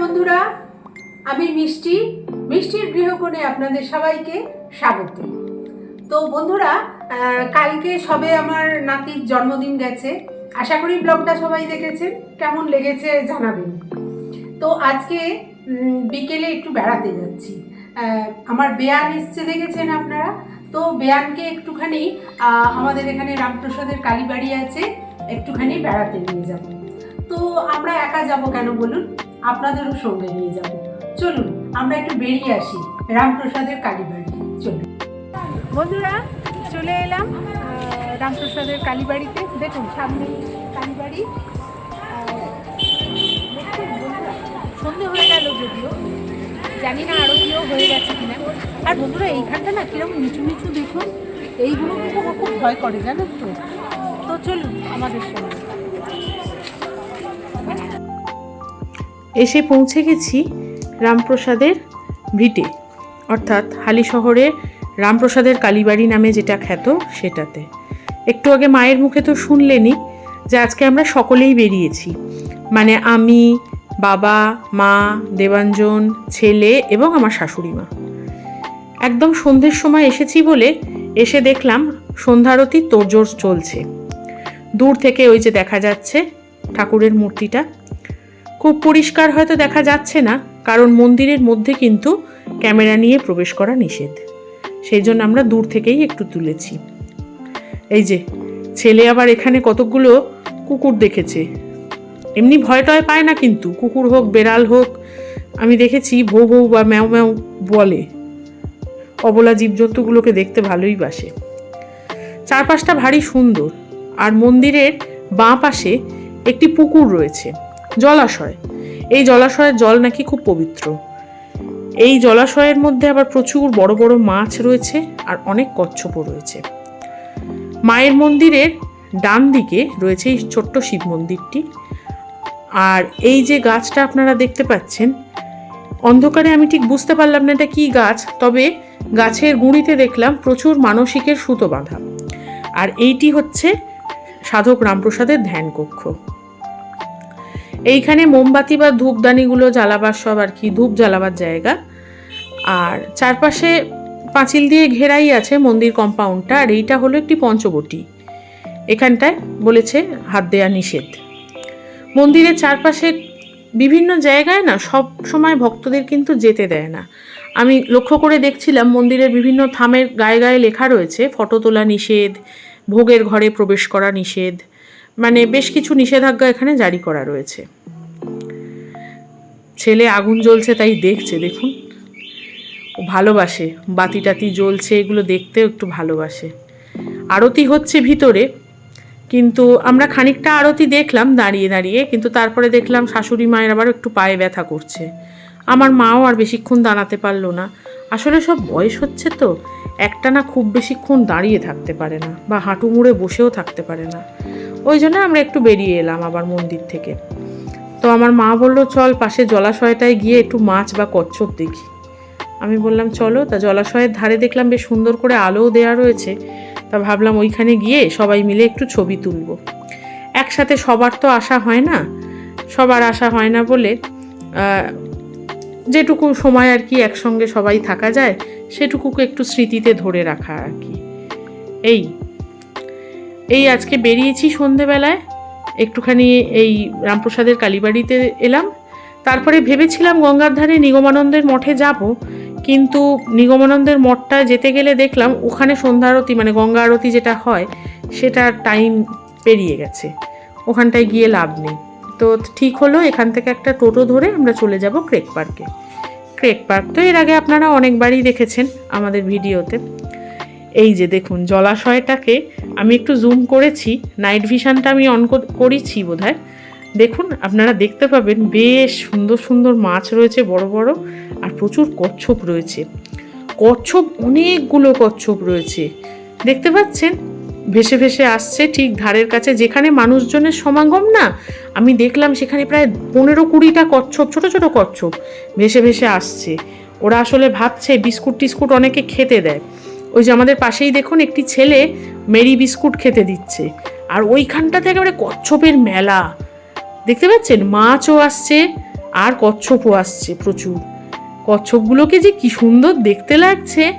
বন্ধুরা, আমি মিষ্টি। মিষ্টির গৃহকোণে আপনাদের সবাইকে স্বাগত। তো বন্ধুরা কালকে সবে আমার নাতির জন্মদিন গেছে। আশা করি ব্লগটা সবাই দেখেছেন, কেমন লেগেছে জানাবেন। তো আজকে বিকেলে একটু বেড়াতে যাচ্ছি। আমার বেয়ান এসছে দেখেছেন আপনারা? তো বেয়ানকে একটুখানি আমাদের এখানে রামপ্রসাদের কালীবাড়ি আছে, একটুখানি বেড়াতে নিয়ে যাব। তো আমরা একা যাব কেন বলুন? আপনাদেরও সঙ্গে নিয়ে যাব। চলুন, আমরা একটু বেরিয়ে আসি রামপ্রসাদের কালীবাড়ি। চলুন। বন্ধুরা, চলে এলাম রামপ্রসাদের কালীবাড়িতে। দেখুন, সামনে কালীবাড়ি। সন্ধে হয়ে গেল যদিও। জানি না আরও কেউ হয়ে গেছে কিনা। আর বন্ধুরা, এইখানটা না কীরকম নিচু নিচু দেখুন, এইগুলো কিন্তু আমার খুব ভয় করে, জানেন তো? তো চলুন, আমাদের সঙ্গে। এসে পৌঁছে গেছি রামপ্রসাদের ভিটে, অর্থাৎ হালি শহরে রামপ্রসাদের কালীবাড়ি নামে যেটা খ্যাত সেটাতে। একটু আগে মায়ের মুখে তো শুনলেনই যে আজকে আমরা সকলেই বেরিয়েছি। মানে আমি, বাবা, মা, দেবাঞ্জন, ছেলে এবং আমার শাশুড়ি মা একদম সন্ধ্যের সময় এসেছি বলে এসে দেখলাম সন্ধ্যারতির তোড়জোড় চলছে। দূর থেকে ওই যে দেখা যাচ্ছে ঠাকুরের মূর্তিটা। খুব পরিষ্কার হয়তো দেখা যাচ্ছে না, কারণ মন্দিরের মধ্যে কিন্তু ক্যামেরা নিয়ে প্রবেশ করা নিষেধ। সেই জন্য আমরা দূর থেকেই একটু তুলেছি। এই যে, ছেলে আবার এখানে কতকগুলো কুকুর দেখেছে। এমনি ভয় টয় পায় না কিন্তু, কুকুর হোক, বেড়াল হোক, আমি দেখেছি ভৌ ভৌ বা ম্যাও ম্যাও বলে। অবলা জীবজন্তুগুলোকে দেখতে ভালোই বাসে। চারপাশটা ভারী সুন্দর, আর মন্দিরের বাঁ পাশে একটি পুকুর রয়েছে। জলাশয়। এই জলাশয়ের জল নাকি খুব পবিত্র। এই জলাশয়ের মধ্যে আবার প্রচুর বড় বড় মাছ রয়েছে আর অনেক কচ্ছপও রয়েছে। মায়ের মন্দিরের ডান দিকে রয়েছে এই ছোট্ট শিব মন্দিরটি। আর এই যে গাছটা আপনারা দেখতে পাচ্ছেন, অন্ধকারে আমি ঠিক বুঝতে পারলাম না এটা কী গাছ, তবে গাছের গুঁড়িতে দেখলাম প্রচুর মানসিকের সুতো বাঁধা। আর এইটি হচ্ছে সাধক রামপ্রসাদের ধ্যান কক্ষ এইখানে মোমবাতি বা ধূপদানিগুলো জ্বালাবার সব আর কি, ধূপ জ্বালাবার জায়গা। আর চারপাশে পাঁচিল দিয়ে ঘেরাই আছে মন্দির কম্পাউন্ডটা, আর এইটা হলো একটি পঞ্চবটি। এখানটায় বলেছে হাত দেয়া নিষেধ। মন্দিরের চারপাশে বিভিন্ন জায়গায় না সব সময় ভক্তদের কিন্তু যেতে দেয় না। আমি লক্ষ্য করে দেখছিলাম মন্দিরের বিভিন্ন থামের গায়ে গায়ে লেখা রয়েছে, ফটো তোলা নিষেধ, ভোগের ঘরে প্রবেশ করা নিষেধ। মানে বেশ কিছু নিষেধাজ্ঞা এখানে জারি করা রয়েছে। ছেলে আগুন জ্বলছে তাই দেখছে, দেখুন। ভালোবাসে বাতি টাতি জ্বলছে, এগুলো দেখতেও একটু ভালোবাসে। আরতি হচ্ছে ভিতরে, কিন্তু আমরা খানিকটা আরতি দেখলাম দাঁড়িয়ে দাঁড়িয়ে, কিন্তু তারপরে দেখলাম শাশুড়ি মায়ের আবার একটু পায়ে ব্যথা করছে। আমার মাও আর বেশিক্ষণ দাঁড়াতে পারল না। আসলে সব বয়স হচ্ছে তো একটা না খুব বেশিক্ষণ দাঁড়িয়ে থাকতে পারে না বা হাঁটু মুড়ে বসেও থাকতে পারে না। ওই জন্য আমরা একটু বেরিয়ে এলাম আবার মন্দির থেকে। তো আমার মা বলল, চল পাশে জলাশয়টায় গিয়ে একটু মাছ বা কচ্ছপ দেখি। আমি বললাম, চলো। তা জলাশয়ের ধারে দেখলাম বেশ সুন্দর করে আলোও দেওয়া রয়েছে। তা ভাবলাম ওইখানে গিয়ে সবাই মিলে একটু ছবি তুলব। একসাথে সবার তো আসা হয় না, সবার আসা হয় না বলে যেটুকু সময় আর কি একসঙ্গে সবাই থাকা যায় সেটুকুকে একটু স্মৃতিতে ধরে রাখা আর কি। এই এই আজকে বেরিয়েছি সন্ধেবেলায়, একটুখানি এই রামপ্রসাদের কালীবাড়িতে এলাম। তারপরে ভেবেছিলাম গঙ্গার ধারে নিগমানন্দের মঠে যাব, কিন্তু নিগমানন্দের মঠটা যেতে গেলে দেখলাম ওখানে সন্ধ্যা আরতি মানে গঙ্গা আরতি যেটা হয় সেটা টাইম পেরিয়ে গেছে। ওখানটায় গিয়ে লাভ নেই। তো ঠিক হলো, এখান থেকে একটা টোটো ধরে আমরা চলে যাব ক্রেক পার্কে। ক্রেক পার্ক তো এর আগে আপনারা অনেকবারই দেখেছেন আমাদের ভিডিওতে। এই যে দেখুন, জলাশয়টাকে আমি একটু জুম করেছি নাইট ভিশনটা আমি অন কর- করেছি বোধহয়। দেখুন, আপনারা দেখতে পাবেন বেশ সুন্দর সুন্দর মাছ রয়েছে, বড় বড়, আর প্রচুর কচ্ছপ রয়েছে। কচ্ছপ, অনেকগুলো কচ্ছপ রয়েছে। দেখতে পাচ্ছেন? ভেসে ভেসে আসছে ঠিক ধারের কাছে। যেখানে মানুষজনের সমাগম না, আমি দেখলাম সেখানে প্রায় পনেরো কুড়িটা কচ্ছপ, ছোট ছোট কচ্ছপ ভেসে ভেসে আসছে। ওরা আসলে ভাবছে বিস্কুট টিস্কুট অনেকে খেতে দেয়। ওই যে আমাদের পাশেই দেখুন একটি ছেলে মেরি বিস্কুট খেতে দিচ্ছে। আর ওইখানটাতে একেবারে কচ্ছপের মেলা। দেখতে পাচ্ছেন? মাছও আসছে আর কচ্ছপও আসছে প্রচুর। কচ্ছপগুলোকে যে কি সুন্দর দেখতে লাগছে।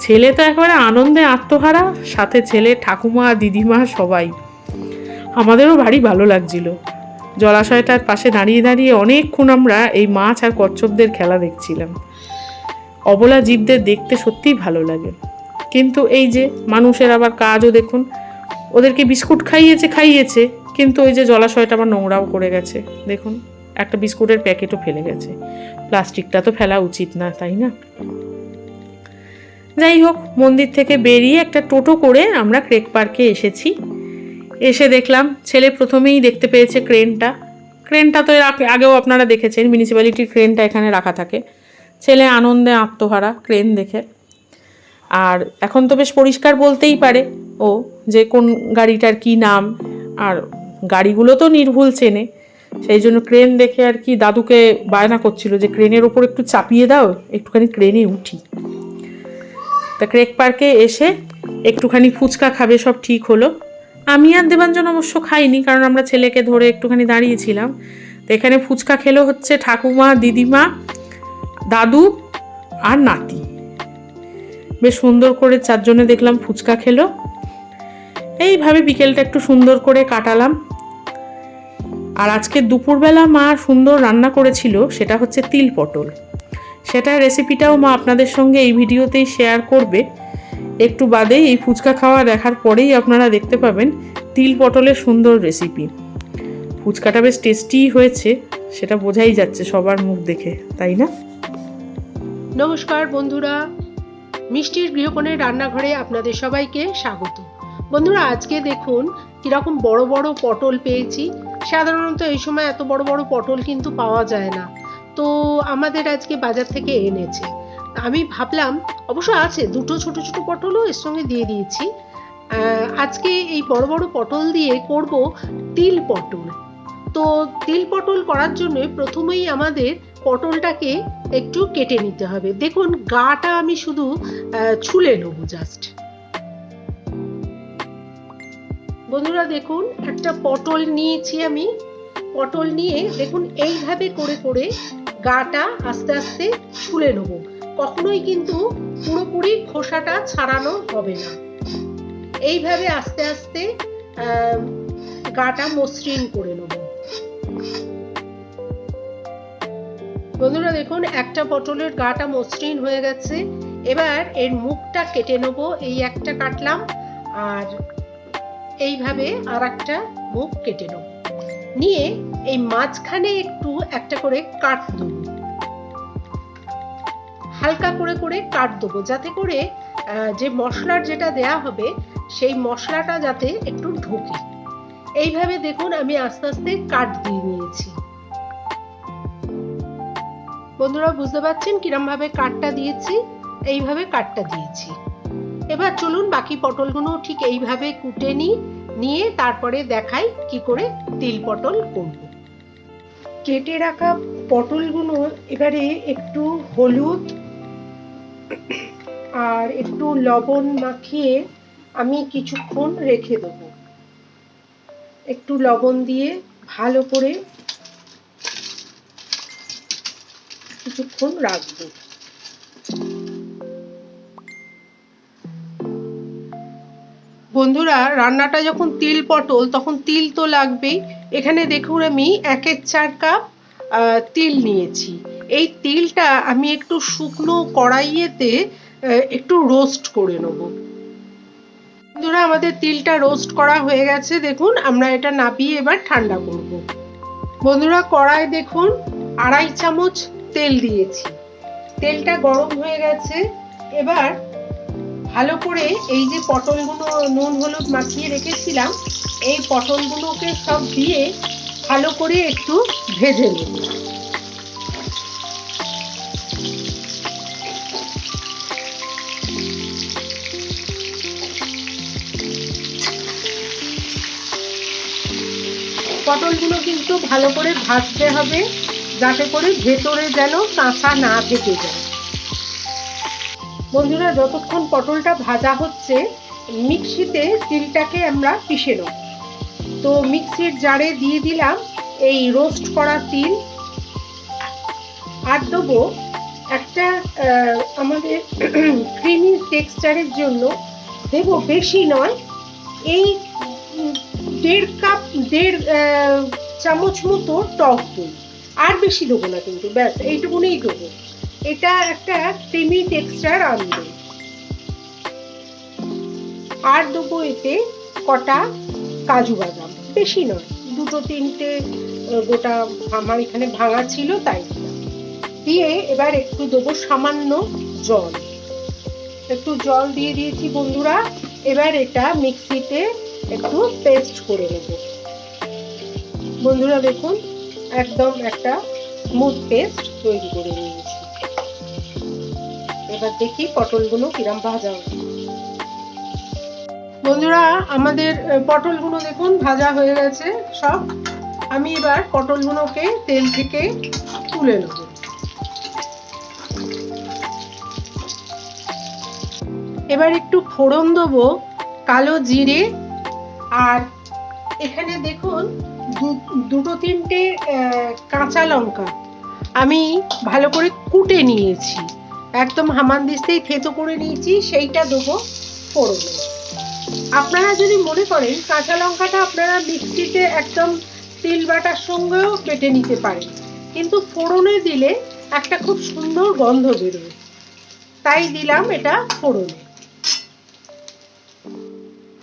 ছেলে তো একেবারে আনন্দে আত্মহারা, সাথে ছেলে ঠাকুমা, দিদিমা সবাই। আমাদেরও ভারী ভালো লাগছিল। জলাশয়টার পাশে দাঁড়িয়ে দাঁড়িয়ে অনেকক্ষণ আমরা এই মাছ আর কচ্ছপদের খেলা দেখছিলাম। অবলা জীবদের দেখতে সত্যিই ভালো লাগে। কিন্তু এই যে মানুষের আবার কাজও দেখুন, ওদেরকে বিস্কুট খাইয়েছে খাইয়েছে, কিন্তু ওই যে জলাশয়টা আবার নোংরাও করে গেছে। দেখুন, একটা বিস্কুটের প্যাকেটও ফেলে গেছে। প্লাস্টিকটা তো ফেলা উচিত না, তাই না? যাই হোক মন্দির থেকে বেরিয়ে একটা টোটো করে আমরা ক্রেক পার্কে এসেছি। এসে দেখলাম ছেলে প্রথমেই দেখতে পেয়েছে ক্রেনটা। ক্রেনটা তো এর আগেও আপনারা দেখেছেন মিউনিসিপ্যালিটির ক্রেনটা এখানে রাখা থাকে। ছেলে আনন্দে আত্মহারা ক্রেন দেখে। আর এখন তো বেশ পরিষ্কার বলতেই পারে ও যে কোন গাড়িটার কি নাম, আর গাড়িগুলো তো নির্ভুল চেনে। সেই জন্য ক্রেন দেখে আর কি দাদুকে বায়না করছিল যে ক্রেনের ওপর একটু চাপিয়ে দাও, একটুখানি ক্রেনে উঠি। তা ক্রেক পার্কে এসে একটুখানি ফুচকা খাবে, সব ঠিক হলো। আমি আর দেবাঞ্জন অবশ্য খাইনি, কারণ আমরা ছেলেকে ধরে একটুখানি দাঁড়িয়েছিলাম। তো এখানে ফুচকা খেলো হচ্ছে ঠাকুমা, দিদিমা, দাদু আর নাতি। বেশ সুন্দর করে চারজনে দেখলাম ফুচকা খেলো। এইভাবে বিকেলটা একটু সুন্দর করে কাটালাম। আর আজকে দুপুরবেলা মা সুন্দর রান্না করেছিল, সেটা হচ্ছে তিল পটল। সেটা রেসিপিটাও মা আপনাদের সঙ্গে এই ভিডিওতেই শেয়ার করবে। একটু বাদেই এই ফুচকা খাওয়া দেখার পরেই আপনারা দেখতে পাবেন তিল পটলের সুন্দর রেসিপি ফুচকাটা বেশ টেস্টি হয়েছে, সেটা বোঝাই যাচ্ছে সবার মুখ দেখে, তাই না? নমস্কার বন্ধুরা, মিষ্টির গৃহকোণের রান্নাঘরে আপনাদের সবাইকে স্বাগত। বন্ধুরা, আজকে দেখুন কীরকম বড় বড় পটল পেয়েছি। সাধারণত এই সময় এত বড় বড় পটল কিন্তু পাওয়া যায় না। তো আমাদের আজকে বাজার থেকে এনেছে। আমি ভাবলাম, অবশ্য আছে, দুটো ছোট ছোট পটলও এর সঙ্গে দিয়ে দিয়েছি। আজকে এই বড় বড় পটল দিয়ে করব তিল পটল। তো তিল পটল করার জন্য প্রথমেই আমাদের পটলটাকে একটু কেটে নিতে হবে। দেখুন, গাটা আমি শুধু ছুলে নেব জাস্ট বন্ধুরা, দেখুন, একটা পটল নিয়েছি আমি। পটল নিয়ে, দেখুন, এইভাবে করে করে গাটা আস্তে আস্তে ছুলে নেব। কখনোই কিন্তু পুরোপুরি খোসাটা ছাড়ানো হবে না। এইভাবে আস্তে আস্তে গাটা মসৃণ করে নেব। বন্ধুরা দেখুন, একটা পটলের গাটা মসৃণ হয়ে গেছে। এবার এর মুখটা কেটে নেব, এই একটা কাটলাম। আর এইভাবে আর একটা মুখ কেটে নেব। নিয়ে এই মাঝখানে একটু একটা করে কাট দেবো হালকা করে করে কাট দেবো যাতে করে যে মশলার যেটা দেয়া হবে, সেই মশলাটা যাতে একটু ঢোকে। এইভাবে দেখুন আমি আস্তে আস্তে কাট দিয়ে নিয়েছি। বন্ধুরা, বুঝতে পারছেন কিরম ভাবে কাঠটা দিয়েছি? এইভাবে কাঠটা দিয়েছি। এবার চলুন বাকি পটলগুলো ঠিক এইভাবে কুটে নিই। নিয়ে তারপরে দেখাই কি করে তিল পটল করব। কেটে রাখা পটলগুলো এবারে একটু হলুদ আর একটু লবণ মাখিয়ে আমি কিছুক্ষণ রেখে দেবো। একটু লবণ দিয়ে ভালো করে কিছুক্ষণ রাখব। বন্ধুরা, রান্নাটা যখন তিল পটল, তখন তিল তো লাগবেই। এখানে দেখুন আমি একের চার কাপ তিল নিয়েছি। এই তিলটা আমি একটু শুকনো কড়াইয়েতে একটু রোস্ট করে নেব। বন্ধুরা, আমাদের তিলটা রোস্ট করা হয়ে গেছে। দেখুন, আমরা এটা নাবিয়ে এবার ঠান্ডা করব। বন্ধুরা, কড়াই দেখুন, আড়াই চামচ তেল দিয়েছি। তেলটা গরম হয়ে গেছে। এবার ভালো করে এই যে পটলগুলো নুন হলুদ মাখিয়ে রেখেছিলাম, এই পটলগুলোকে সব দিয়ে ভালো করে একটু ভেজে নেব পটলগুলো কিন্তু ভালো করে ভাজতে হবে, যাতে করে ভেতরে যেন কাঁচা না থেকে যায়। বন্ধুরা, যতক্ষণ পটলটা ভাজা হচ্ছে, মিক্সিতে তিলটাকে আমরা পিষে নেব। তো মিক্সির জারে দিয়ে দিলাম এই রোস্ট করা তিল। আর দেবো একটা আমাদের ক্রিমি টেক্সচারের জন্য। দেবো বেশি নয়, এই দেড় কাপ, দেড় চামচ মতো টক দই। আর বেশি দেবো না কিন্তু, ব্যাস, এইটুকুনেই দেবো। এটা একটা ক্রিমি টেক্সচার আনবে আর দেবো এতে কটা কাজু বাদাম। বেশি নয়, দুটো তিনটে গোটা আমার এখানে ভাঙা ছিল তাই। দিয়ে এবার একটু দেবো সামান্য জল। একটু জল দিয়ে দিয়েছি বন্ধুরা, এবার এটা মিক্সিতে একটু পেস্ট করে নেব। বন্ধুরা দেখুন, একদম একটা স্মুথ পেস্ট তৈরি করে নিয়েছি। এবার দেখি পটলগুলো কিরম ভাজা হবে বন্ধুরা, আমাদের পটলগুলো দেখুন, ভাজা হয়ে গেছে সব। আমি এবার পটলগুলোকে তেল থেকে তুলে নেব। এবার একটু ফোড়ন দেবো কালো জিরে। আর এখানে দেখুন দুটো তিনটে কাঁচা লঙ্কা। আমি ভালো করে কুটে নিয়েছি। একদম হামানদিস্তেই থেতো করে নিয়েছি, সেইটা দেবো ফোড়নে। আপনারা যদি মনে করেন, কাঁচা লঙ্কাটা আপনারা মিক্সিতে একদম তিল বাটার সঙ্গেও কেটে নিতে পারেন। কিন্তু ফোড়নে দিলে একটা খুব সুন্দর গন্ধ বেরোয়। তাই দিলাম এটা ফোড়নে।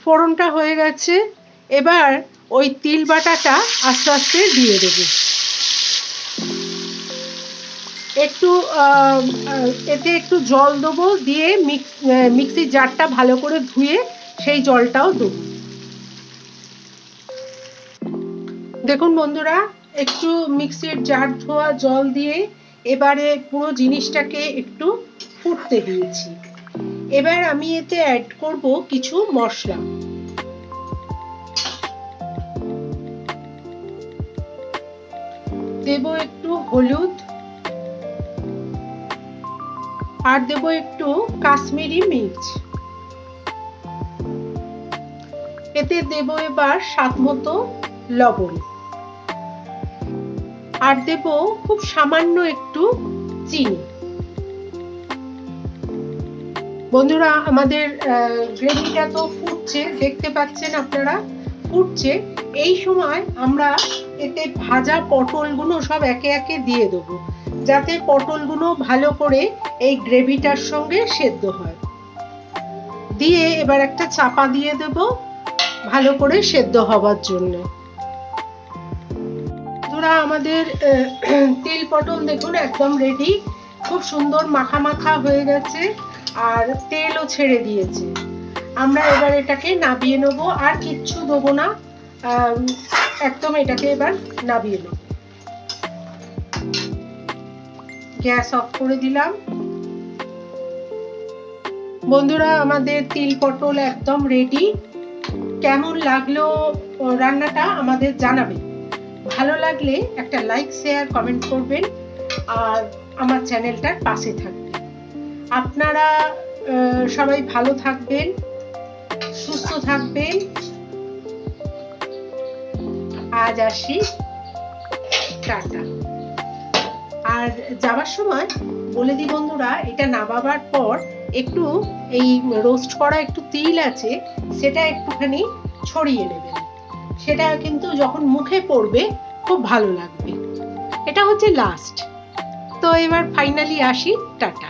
ফোড়নটা হয়ে গেছে। এবার ওই তিল বাটাটা আস্তে আস্তে দিয়ে দেবো। একটু এতে একটু জল দেবো, দিয়ে মিক্স মিক্সির জারটা ভালো করে ধুয়ে সেই জলটাও দেবো। দেখুন বন্ধুরা, একটু মিক্সির জার ধোয়া জল দিয়ে এবারে পুরো জিনিসটাকে একটু ফুটতে দিয়েছি। এবার আমি এতে অ্যাড করব কিছু মশলা। দেব একটু হলুদ আর দেব একটু কাশ্মীরি মির্চ। এতে দেব এবার স্বাদ মতো লবণ। আর দেব খুব সামান্য একটু চিনি। বন্ধুরা, আমাদের গ্রেভিটা তো ফুটছে, দেখতে পাচ্ছেন আপনারা? ফুটছে। এই সময় আমরা এতে ভাজা পটলগুলো সব একে একে দিয়ে দেবো। যাতে পটলগুলো ভালো করে এই গ্রেভিটার সঙ্গে সেদ্ধ হয়। দিয়ে এবার একটা চাপা দিয়ে দেব ভালো করে সেদ্ধ হবার জন্য। বন্ধুরা, আমাদের তিল পটল দেখুন একদম রেডি খুব সুন্দর মাখা মাখা হয়ে গেছে আর তেলও ছেড়ে দিয়েছে। আমরা এবার এটাকে নাবিয়ে নেব। আর কিচ্ছু দেবো না। একদম এটাকে এবার নাবিয়ে নেব। গ্যাস অফ করে দিলাম। বন্ধুরা, আমাদের তিল পটল একদম রেডি কেমন লাগল রান্নাটা আমাদের জানাবেন। ভালো লাগলে একটা লাইক শেয়ার কমেন্ট করবেন আর আমার চ্যানেলটার পাশে থাকবেন। আপনারা সবাই ভালো থাকবেন, সুস্থ থাকবেন। আজ আসি। টাটা। আর যাওয়ার সময় বলে দিই বন্ধুরা, এটা নামাবার পর একটু এই রোস্ট করা একটু তিল আছে, সেটা একটুখানি ছড়িয়ে নেবেন। সেটা কিন্তু যখন মুখে পড়বে, খুব ভালো লাগবে। এটা হচ্ছে লাস্ট তো এবার ফাইনালি আসি, টাটা।